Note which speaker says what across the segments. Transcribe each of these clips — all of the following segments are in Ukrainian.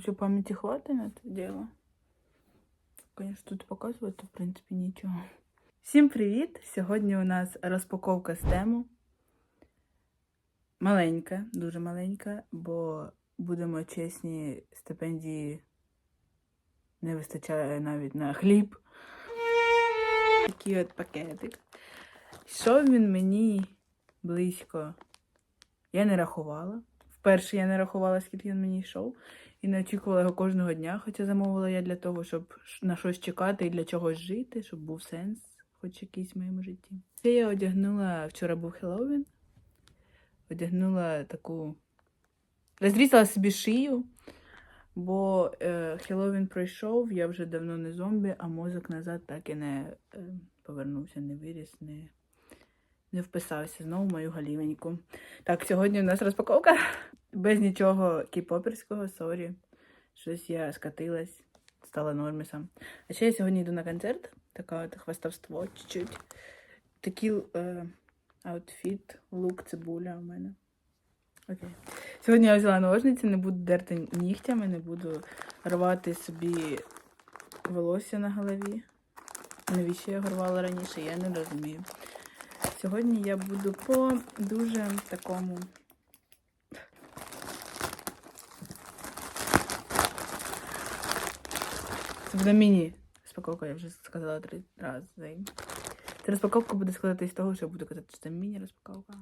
Speaker 1: всю пам'яті хватить на це діло. Конечно, тут показувати, в принципі, нічого. Всім привіт! Сьогодні у нас розпаковка з тему. Маленька, дуже маленька, бо будемо чесні, стипендії не вистачає навіть на хліб. Такий от пакетик. Йшов він мені близько. Я не рахувала. Вперше я не рахувала, скільки він мені йшов. І не очікувала його кожного дня, хоча замовила я для того, щоб на щось чекати і для чогось жити, щоб був сенс, хоч якийсь в моєму житті. Це я одягнула, вчора був Хеллоуін, одягнула таку. Розрізала собі шию, бо е, Хеллоуін пройшов, я вже давно не зомбі, а мозок назад так і не е, повернувся, не виріс, не, не вписався знову в мою галівеньку. Так, сьогодні у нас розпаковка. Без нічого кіпоперського, сорі. Щось я скатилась, стала нормісом. А ще я сьогодні йду на концерт, таке от хвастовство чуть-чуть. Такий е, аутфіт, лук, цибуля у мене. Окей. Сьогодні я взяла ножниці, не буду дерти нігтями, не буду рвати собі волосся на голові. Навіщо я його рвала раніше, я не розумію. Сьогодні я буду по дуже такому Це міні розпаковка, я вже сказала три рази. Ця розпаковка буде складатися з того, що я буду казати, що це міні-розпаковка.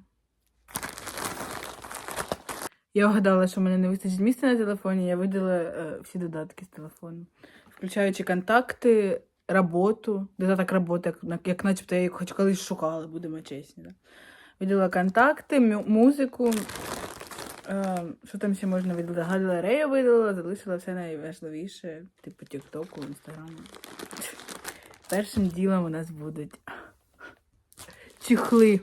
Speaker 1: Я вгадала, що в мене не вистачить місця на телефоні, я видала е, всі додатки з телефону, включаючи контакти, роботу, додаток роботи, як, як начебто я їх хоч колись шукала, будемо чесні. Да? Виділа контакти, мю- музику. Що там ще можна виділити? Галерею видала, залишила все найважливіше, типу Тіктоку, Інстаграму. Першим ділом у нас будуть чехли.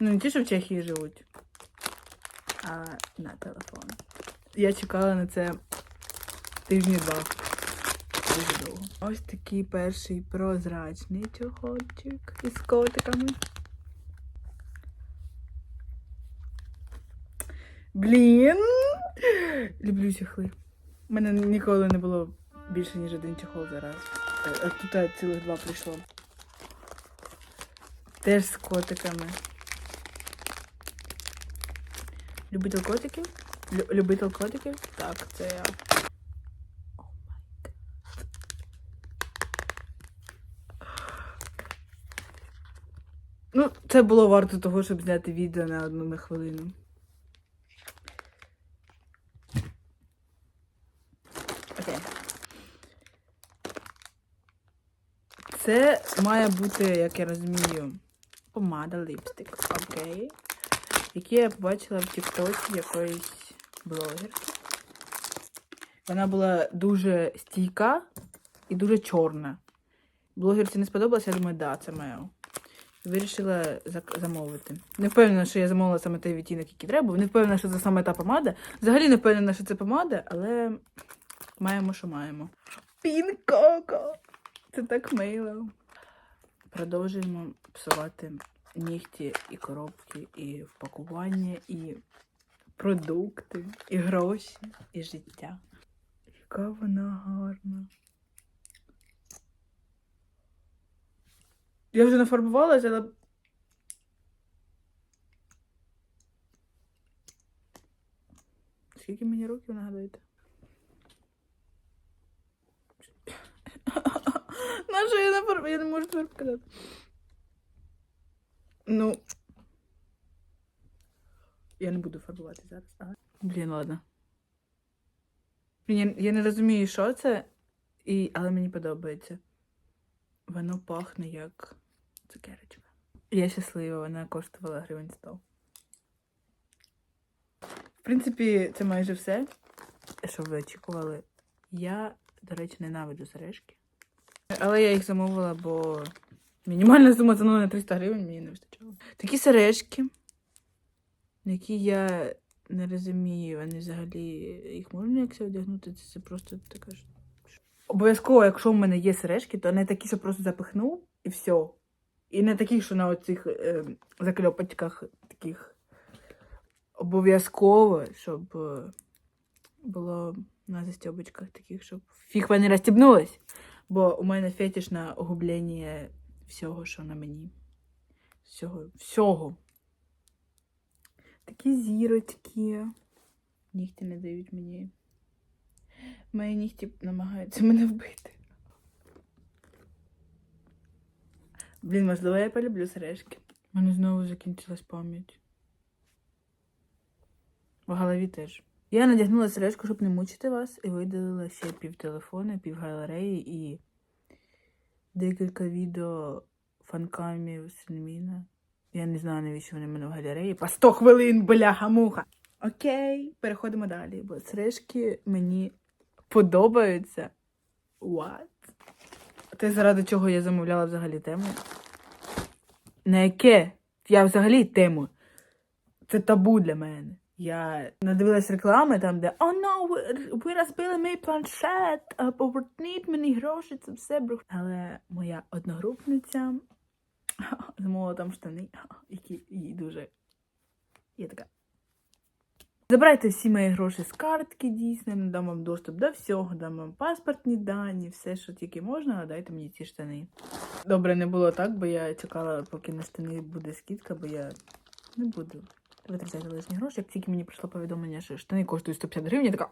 Speaker 1: Ну, не ті, що в Чехії живуть, а на телефон. Я чекала на це тижні два. Ось такий перший прозрачний чохольчик із котиками. Блін. Люблю чехли. У мене ніколи не було більше, ніж один чехол зараз. Е, тут цілих два прийшло. Теж з котиками. Любитель котиків? Лю- любитель котиків? Так, це я. Май. Ну, це було варто того, щоб зняти відео на одну на хвилину. Окей. Це має бути, як я розумію, помада, ліпстик. Окей. Які я побачила в Тіктоці якоїсь блогерки. Вона була дуже стійка і дуже чорна. Блогерці не сподобалося, я думаю, да, це моє. Вирішила замовити. Не впевнена, що я замовила саме той відтінок, який треба. Не впевнена, що це саме та помада. Взагалі не впевнена, що це помада, але маємо, що маємо. Пінкоко! Це так мило. Продовжуємо псувати нігті і коробки, і впакування, і продукти, і гроші, і життя. Яка вона гарна. Я вже нафарбувалася, але. Скільки мені років нагадуєте? Фарб... Я не можу тепер показати. Ну. Я не буду фарбувати зараз. Ага. Блін, ладно. Я, я не розумію, що це, і... але мені подобається. Воно пахне як цукерочка. Я щаслива, вона коштувала гривень 100. В принципі, це майже все, що ви очікували. Я, до речі, ненавиджу сережки. Але я їх замовила, бо мінімальна сума ціну на 300 гривень мені не вистачало. Такі сережки, які я не розумію, вони взагалі їх можна якось одягнути, це, просто така ж. Обов'язково, якщо в мене є сережки, то не такі, що просто запихнув і все. І не такі, що на оцих е, закльопочках таких обов'язково, щоб е, було на застібочках таких, щоб фіг вони розстібнулись. Бо у мене фетиш на огублення всього, що на мені. Всього. Всього. Такі зірочки. Нігті не дають мені. Мої нігті намагаються мене вбити. Блін, можливо, я полюблю сережки. У мене знову закінчилась пам'ять. В голові теж. Я надягнула сережку, щоб не мучити вас, і видалила ще пів телефону, пів галереї і декілька відео фанкамів Сельміна. Я не знаю, навіщо вони в мене в галереї. По 100 хвилин, бляха-муха. Окей, переходимо далі, бо сережки мені подобаються. What? Те, заради чого я замовляла взагалі тему? На яке? Я взагалі тему. Це табу для мене. Я надивилась реклами там, де О, no, ви, ви розбили мій планшет, а, поверніть мені гроші, це все брух. Але моя одногрупниця замовила там штани, які їй дуже. Я така. Забирайте всі мої гроші з картки, дійсно, дам вам доступ до всього, дам вам паспортні дані, все, що тільки можна, але дайте мені ці штани. Добре, не було так, бо я чекала, поки на штани буде скидка, бо я не буду витрачати лишні гроші. Як тільки мені прийшло повідомлення, що штани коштують 150 гривень, я така.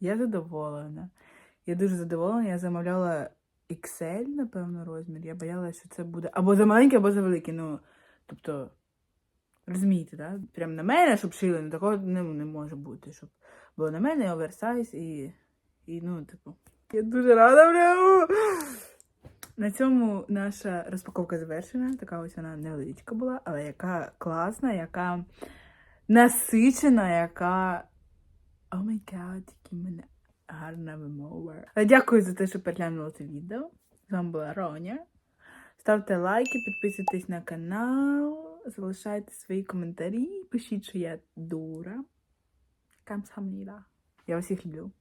Speaker 1: Я задоволена. Я дуже задоволена. Я замовляла XL, напевно, розмір. Я боялася, що це буде або за маленький, або за великий. Ну, тобто, розумієте, да? Прям на мене, щоб шили, ну такого не, не може бути. Щоб було на мене оверсайз і, і ну, типу. Я дуже рада прямо. На цьому наша розпаковка завершена. Така ось вона невеличка була, але яка класна, яка насичена, яка. О май гад, в мене гарна вимова. Дякую за те, що переглянули це відео. З вами була Роня. Ставте лайки, підписуйтесь на канал, залишайте свої коментарі, пишіть, що я дура. Камсамніла. Я всіх люблю.